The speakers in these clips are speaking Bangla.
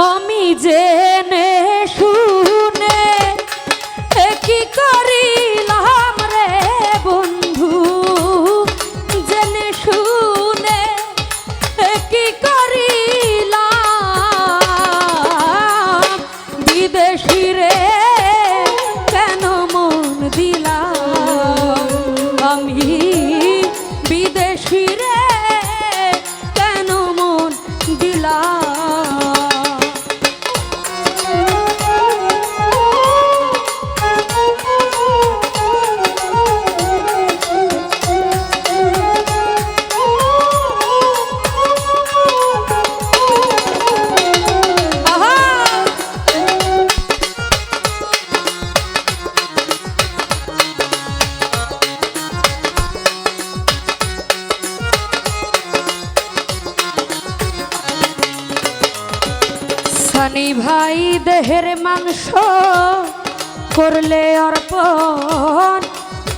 আমি জেনে সানি ভাই, দেহের মাংস করলে অর্পণ।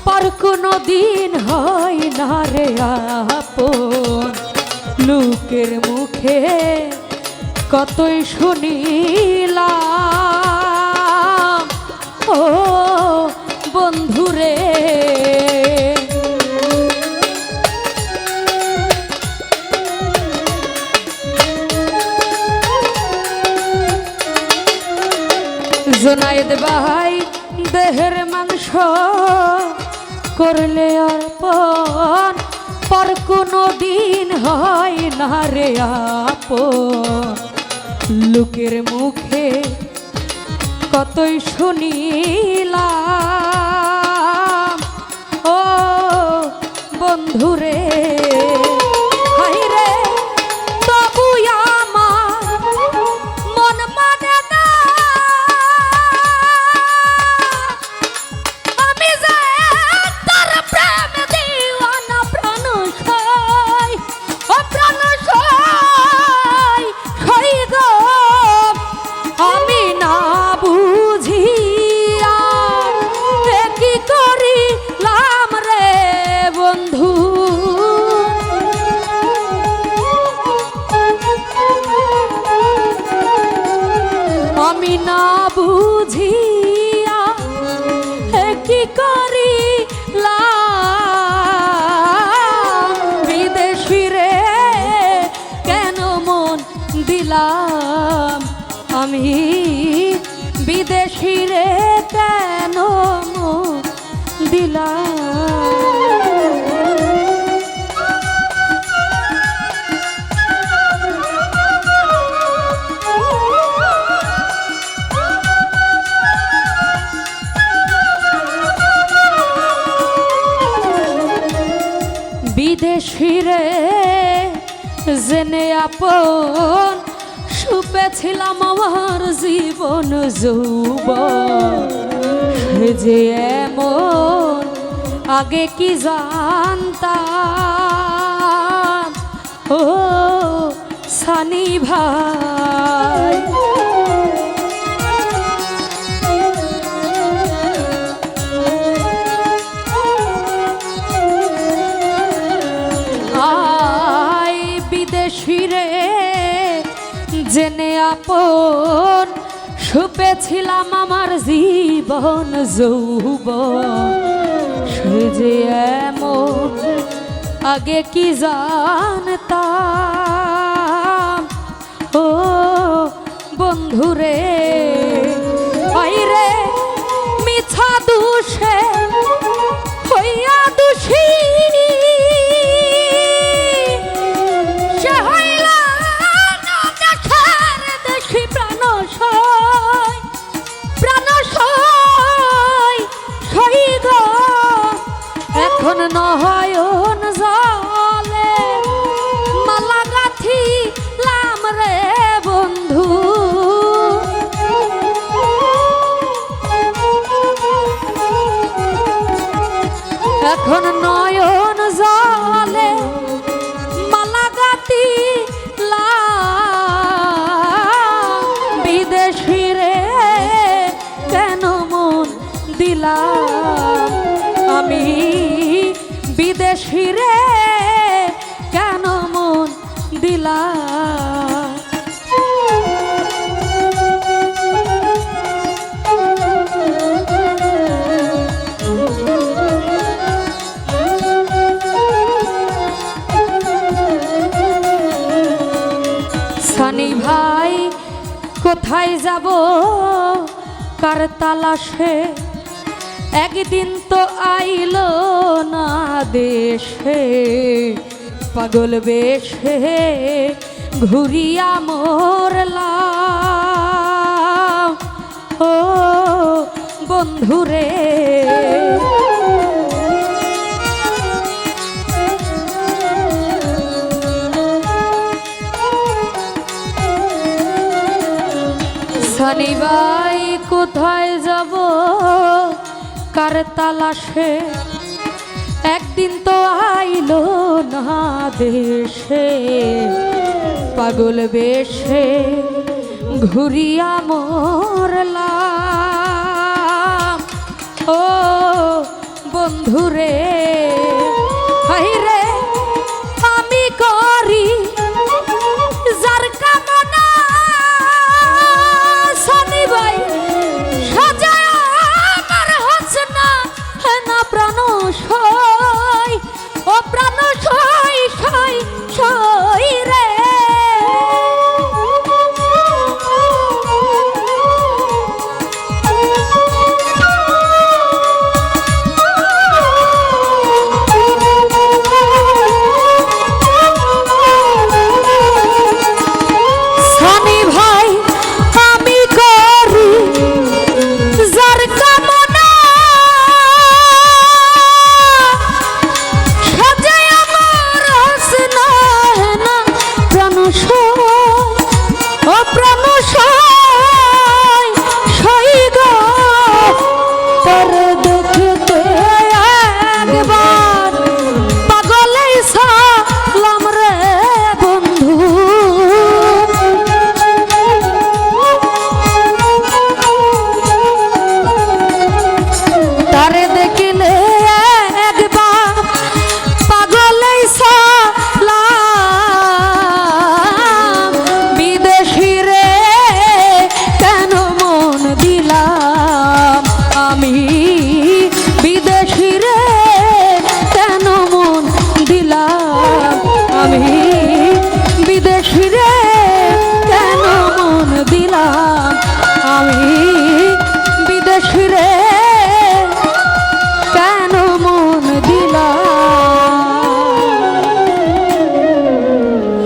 পর কোনো দিন হয় না রে আপন। লোকের মুখে কতই শুনিলাম। ও বন্ধুরে জোনায়েদ ভাই, দেহের মাংস করলে অর্পণ। পর কোনো দিন হয় না রে আপন। লোকের মুখে কতই শুনিলাম। ও বন্ধুরে। আমি না বুঝিয়া কি করিলাম? বিদেশি রে, কেন মন দিলাম? আমি বিদেশি রে, কেন মন দিলাম? বিদেশিরে জেনে আপন, সুপে ছিলাম আমার জীবন যৌব যে এমন, আগে কি জানতাম? ও সানি ভাই। জেনে আপন সুপেছিলাম আমার জীবন যৌব যে এমন আগে কি জানতাম? ও বন্ধুরে কোথায় যাব? কার তালাশে? একদিন তো আইলো না দেশে। পাগল বেশে ঘুরিয়া মোরলাম। ও বন্ধুরে। শনিবাই কোথায় যাব? কার তালাশে? একদিন তো আইলো না দেশে। পাগল বেশে ঘুরিয়া মরলাম। ও বন্ধুরে